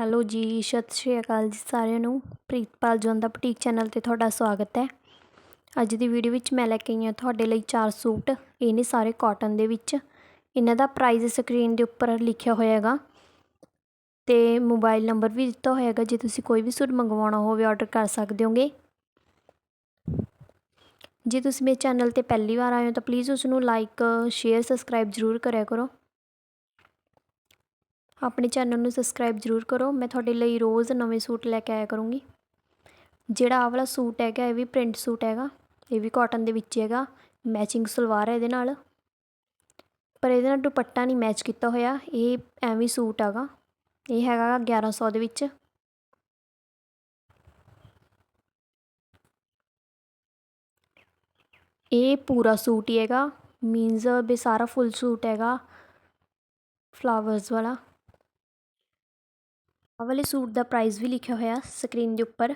Hello ਜੀ, ਸਤਿ ਸ਼੍ਰੀ ਅਕਾਲ ਜੀ ਸਾਰਿਆਂ ਨੂੰ। ਪ੍ਰੀਤਪਾਲ ਜੋਨ ਦਾ ਬੁਟੀਕ ਚੈਨਲ ਤੇ ਤੁਹਾਡਾ ਸਵਾਗਤ ਹੈ। ਅੱਜ ਦੀ ਵੀਡੀਓ ਵਿੱਚ ਮੈਂ ਲੈ ਕੇ ਆਈ ਹਾਂ ਤੁਹਾਡੇ ਲਈ ਚਾਰ ਸੂਟ। ਇਹ ਨੇ ਸਾਰੇ ਕਾਟਨ ਦੇ ਵਿੱਚ। ਇਹਨਾਂ ਦਾ ਪ੍ਰਾਈਸ ਸਕਰੀਨ ਦੇ ਉੱਪਰ ਲਿਖਿਆ ਹੋਇਆ ਹੈਗਾ। ਤੇ ਮੋਬਾਈਲ ਨੰਬਰ ਵੀ ਦਿੱਤਾ ਹੋਇਆ ਹੈਗਾ। ਜੇ ਤੁਸੀਂ ਕੋਈ ਵੀ ਸੂਟ ਮੰਗਵਾਉਣਾ ਹੋਵੇ ਆਰਡਰ ਕਰ ਸਕਦੇ ਹੋਗੇ। ਜੇ ਤੁਸੀਂ ਮੇਰੇ ਚੈਨਲ ਤੇ ਪਹਿਲੀ ਵਾਰ ਆਏ ਹੋ ਤਾਂ ਪਲੀਜ਼ ਉਸ ਨੂੰ ਲਾਈਕ ਸ਼ੇਅਰ ਸਬਸਕ੍ਰਾਈਬ ਜ਼ਰੂਰ ਕਰਿਆ ਕਰੋ। ਆਪਣੇ ਚੈਨਲ ਨੂੰ ਸਬਸਕ੍ਰਾਈਬ ਜ਼ਰੂਰ ਕਰੋ। ਮੈਂ ਤੁਹਾਡੇ ਲਈ ਰੋਜ਼ ਨਵੇਂ ਸੂਟ ਲੈ ਕੇ ਆਇਆ ਕਰੂੰਗੀ। ਜਿਹੜਾ ਆਹ ਵਾਲਾ ਸੂਟ ਹੈਗਾ, ਇਹ ਵੀ ਪ੍ਰਿੰਟ ਸੂਟ ਹੈਗਾ। ਇਹ ਵੀ ਕਾਟਨ ਦੇ ਵਿੱਚ ਹੈਗਾ। ਮੈਚਿੰਗ ਸਲਵਾਰ ਹੈ ਇਹਦੇ ਨਾਲ। ਪਰ ਇਹਦੇ ਨਾਲ ਦੁਪੱਟਾ ਨਹੀਂ ਮੈਚ ਕੀਤਾ ਹੋਇਆ। ਇਹ ਐਵੇਂ ਸੂਟ ਹੈਗਾ। ਇਹ ਹੈਗਾ 1100 ਦੇ ਵਿੱਚ। ਇਹ ਪੂਰਾ ਸੂਟ ਹੀ ਹੈਗਾ। ਮੀਨਜ਼ ਵੀ ਸਾਰਾ ਫੁੱਲ ਸੂਟ ਹੈਗਾ। ਫਲਾਵਰਸ ਵਾਲਾ। ਆਹ ਵਾਲੇ ਸੂਟ ਦਾ ਪ੍ਰਾਈਸ ਵੀ ਲਿਖਿਆ ਹੋਇਆ ਸਕਰੀਨ ਦੇ ਉੱਪਰ।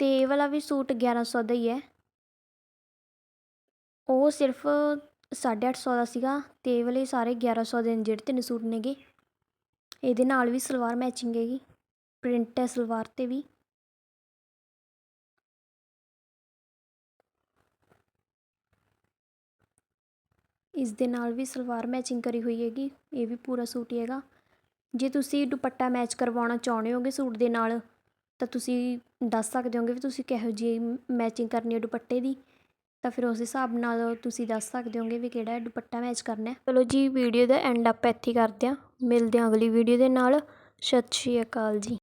ਤੇ ਇਹ ਵਾਲਾ ਵੀ ਸੂਟ 1100 ਦਾ ਹੀ ਹੈ। ਉਹ ਸਿਰਫ 850 ਦਾ ਸੀਗਾ ਤੇ ਇਹ ਵਾਲੇ ਸਾਰੇ 1100 ਦੇ ਜਿਹੜੇ ਤਿੰਨ ਸੂਟ ਨੇਗੇ। ਇਹਦੇ ਨਾਲ ਵੀ ਸਲਵਾਰ ਮੈਚਿੰਗ ਹੈਗੀ। ਪ੍ਰਿੰਟ ਹੈ ਸਲਵਾਰ ਤੇ ਵੀ। ਇਸ ਦੇ ਨਾਲ ਵੀ ਸਲਵਾਰ ਮੈਚਿੰਗ ਕਰੀ ਹੋਈ ਹੈਗੀ, ਇਹ ਵੀ ਪੂਰਾ ਸੂਟ ਹੀ ਹੈਗਾ। ਜੇ ਤੁਸੀਂ ਦੁਪੱਟਾ ਮੈਚ ਕਰਵਾਉਣਾ ਚਾਹੁੰਦੇ ਹੋਗੇ ਸੂਟ ਦੇ ਨਾਲ, ਤਾਂ ਤੁਸੀਂ ਦੱਸ ਸਕਦੇ ਹੋਗੇ ਵੀ ਤੁਸੀਂ ਕਿਹੋ ਜਿਹੀ ਮੈਚਿੰਗ ਕਰਨੀ ਹੈ ਦੁਪੱਟੇ ਦੀ। ਤਾਂ ਫਿਰ ਉਸ ਹਿਸਾਬ ਨਾਲ ਤੁਸੀਂ ਦੱਸ ਸਕਦੇ ਹੋਗੇ ਵੀ ਕਿਹੜਾ ਦੁਪੱਟਾ ਮੈਚ ਕਰਨਾ ਹੈ। ਚਲੋ ਜੀ ਵੀਡੀਓ ਦਾ ਐਂਡ ਅਪ ਇੱਥੇ ਕਰਦੇ ਹਾਂ। ਮਿਲਦੇ ਹਾਂ ਅਗਲੀ ਵੀਡੀਓ ਦੇ ਨਾਲ। ਸਤਿ ਸ਼੍ਰੀ ਅਕਾਲ ਜੀ।